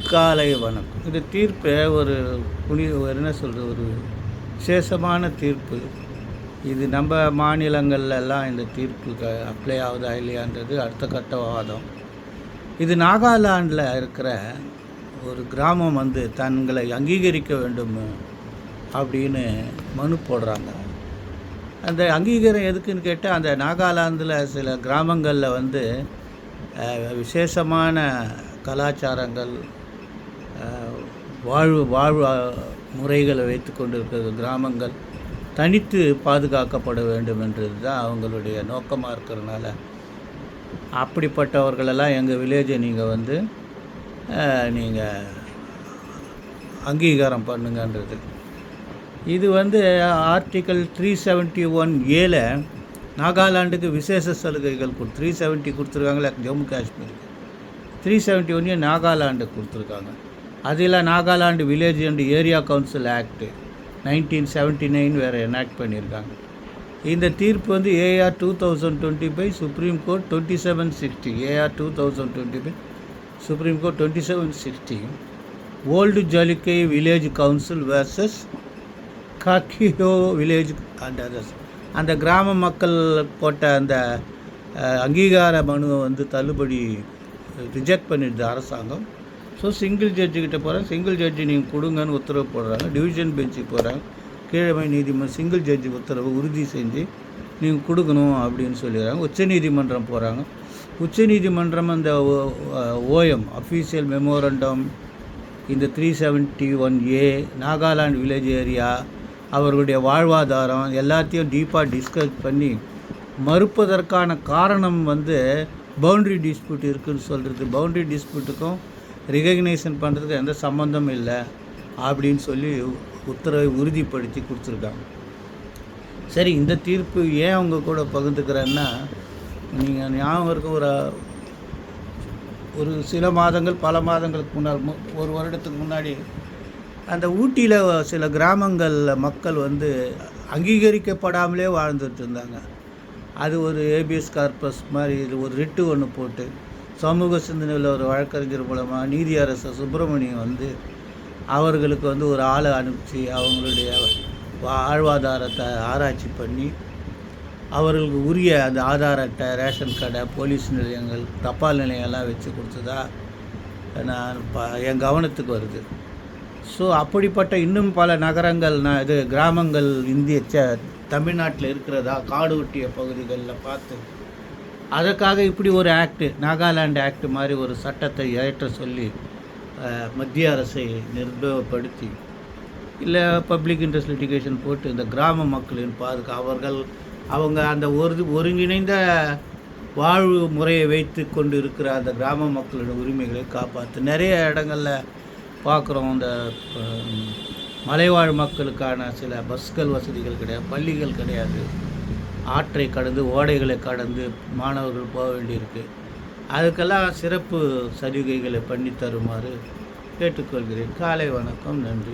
காலை வணக்கம். இந்த தீர்ப்பை ஒரு புனி ஒரு என்ன சொல்கிறது ஒரு விசேஷமான தீர்ப்பு. இது நம்ம மாநிலங்கள்லாம் இந்த தீர்ப்பு அப்ளை ஆகுதா இல்லையான்றது அடுத்த கட்ட வாதம். இது நாகாலாண்டில் இருக்கிற ஒரு கிராமம் வந்து தங்களை அங்கீகரிக்க வேண்டும் அப்படின்னு மனு போடுறாங்க. அந்த அங்கீகாரம் எதுக்குன்னு கேட்டால் அந்த நாகாலாந்தில் சில கிராமங்களில் வந்து விசேஷமான கலாச்சாரங்கள் வாழ்வு வாழ்வு முறைகளை வைத்து கொண்டிருக்கிற கிராமங்கள் தனித்து பாதுகாக்கப்பட வேண்டும் என்றது தான் அவங்களுடைய நோக்கமாக இருக்கிறதுனால அப்படிப்பட்டவர்களெல்லாம் எங்கள் வில்லேஜை நீங்கள் வந்து நீங்கள் அங்கீகாரம் பண்ணுங்கன்றது. இது வந்து ஆர்டிக்கல் த்ரீ செவன்ட்டி ஒன் ஏல நாகாலாண்டுக்கு விசேஷ சலுகைகள் கொடு த்ரீ செவன்ட்டி கொடுத்துருக்காங்களே ஜம்மு காஷ்மீருக்கு. த்ரீ செவன்ட்டி ஒன்னே நாகாலாண்டுக்கு கொடுத்துருக்காங்க. அதில் Nagaland village and area council act nineteen seventy nine வேறு எனாக்ட் பண்ணியிருக்காங்க இந்த தீர்ப்பு வந்து AR two thousand twenty five supreme court twenty seven sixty AR two thousand twenty five supreme court twenty seven sixty old Jalukie village council versus காக்கியோ village and others அந்த கிராம மக்கள் போட்ட அந்த அங்கீகார மனுவை வந்து தள்ளுபடி ரிஜெக்ட் பண்ணிடுது அரசாங்கம். ஸோ சிங்கிள் ஜட்ஜுக்கிட்ட போகிறேன் சிங்கிள் ஜட்ஜி நீங்கள் கொடுங்கன்னு உத்தரவு போடுறாங்க. டிவிஷன் பெஞ்சுக்கு போகிறாங்க கீழமை நீதிமன்றம் சிங்கிள் ஜட்ஜி உத்தரவு உறுதி செஞ்சு நீங்கள் கொடுக்கணும் அப்படின்னு சொல்லிடுறாங்க. உச்சநீதிமன்றம் போகிறாங்க உச்சநீதிமன்றம் அந்த ஓஎம் அஃபீஷியல் மெமோரண்டம் இந்த three seventy one A Nagaland village area அவர்களுடைய வாழ்வாதாரம் எல்லாத்தையும் டீப்பாக டிஸ்கஸ் பண்ணி மறுப்பதற்கான காரணம் வந்து பவுண்ட்ரி டிஸ்பியூட் இருக்குதுன்னு சொல்கிறது பவுண்ட்ரி டிஸ்பியூட்டுக்கும் ரிகக்னைசன் பண்ணுறதுக்கு எந்த சம்மந்தமும் இல்லை அப்படின்னு சொல்லி உத்தரவை உறுதிப்படுத்தி கொடுத்துருக்காங்க. சரி இந்த தீர்ப்பு ஏன் அவங்க கூட பகிர்ந்துக்கிறேன்னா நீங்கள் ஞாபகம் இருக்க ஒரு ஒரு சில மாதங்கள் பல மாதங்களுக்கு முன்னால் ஒரு வருடத்துக்கு முன்னாடி அந்த ஊட்டியில் சில கிராமங்களில் மக்கள் வந்து அங்கீகரிக்கப்படாமலே வாழ்ந்துட்டு இருந்தாங்க. அது ஒரு ஏபிஎஸ் கார்பஸ் மாதிரி இது ஒரு ரிட்டு ஒன்று போட்டு சமூக சிந்தனையில் ஒரு வழக்கறிஞர் மூலமாக நீதியரசர் சுப்பிரமணியம் வந்து அவர்களுக்கு வந்து ஒரு ஆளை அனுப்பிச்சு அவங்களுடைய வாழ்வாதாரத்தை ஆராய்ச்சி பண்ணி அவர்களுக்கு உரிய அந்த ஆதார் அட்டை ரேஷன் கடை போலீஸ் நிலையங்கள் தபால் நிலையம்லாம் வச்சு கொடுத்ததா நான் ப என் கவனத்துக்கு வருது. ஸோ அப்படிப்பட்ட இன்னும் பல நகரங்கள் நான் இது கிராமங்கள் இந்திய ச தமிழ்நாட்டில் இருக்கிறதா காடு ஒட்டிய பகுதிகளில் பார்த்து அதற்காக இப்படி ஒரு ஆக்டு நாகாலாந்து ஆக்ட் மாதிரி ஒரு சட்டத்தை ஏற்ற சொல்லி மத்திய அரசை நிர்பயப்படுத்தி இல்லை பப்ளிக் இன்ட்ரெஸ்ட் லிட்டிகேஷன் போட்டு இந்த கிராம மக்களின் பாதுகா அவர்கள் அவங்க அந்த ஒரு ஒருங்கிணைந்த வாழ்வு முறையை வைத்து கொண்டு இருக்கிற அந்த கிராம மக்களோட உரிமைகளை காப்பாற்று நிறைய இடங்களில் பார்க்குறோம் இந்த மலைவாழ் மக்களுக்கான சில பஸ்கள் வசதிகள் கிடையாது பள்ளிகள் கிடையாது. ஆற்றை கடந்து ஓடைகளை கடந்து மாணவர்கள் போக வேண்டியிருக்கு. அதுக்கெல்லாம் சிறப்பு சலுகைகளை பண்ணி தருமாறு கேட்டுக்கொள்கிறேன். காலை வணக்கம் நன்றி.